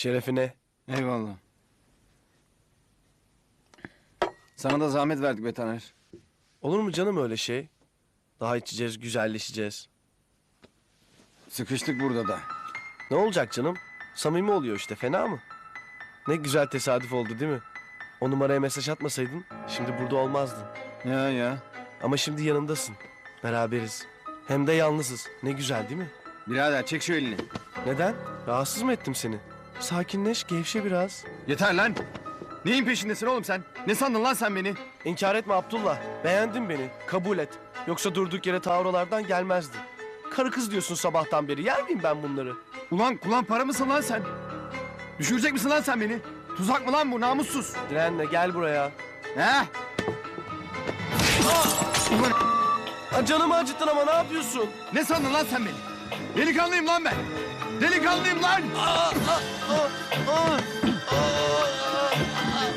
Şerefine. Eyvallah. Sana da zahmet verdik be Taner. Olur mu canım öyle şey? Daha içeceğiz, güzelleşeceğiz. Sıkıştık burada da. Ne olacak canım? Samimi oluyor işte, fena mı? Ne güzel tesadüf oldu değil mi? O numaraya mesaj atmasaydın şimdi burada olmazdın. Ya ya. Ama şimdi yanımdasın. Beraberiz. Hem de yalnızız. Ne güzel değil mi? Birader çek şu elini. Neden? Rahatsız mı ettim seni? Sakinleş, gevşe biraz. Yeter lan. Neyin peşindesin oğlum sen? Ne sandın lan sen beni? İnkar etme Abdullah. Beğendin beni. Kabul et. Yoksa durduk yere tavrolardan gelmezdi. Karı kız diyorsun sabahtan beri. Yer miyim ben bunları? Ulan kulağın para mısın lan sen? Düşürecek misin lan sen beni? Tuzak mı lan bu namussuz? Direnme gel buraya. He? Aa, canımı acıttın ama ne yapıyorsun? Ne sandın lan sen beni? Delikanlıyım lan ben. Delikanlıyım lan. Aa. Uh-huh.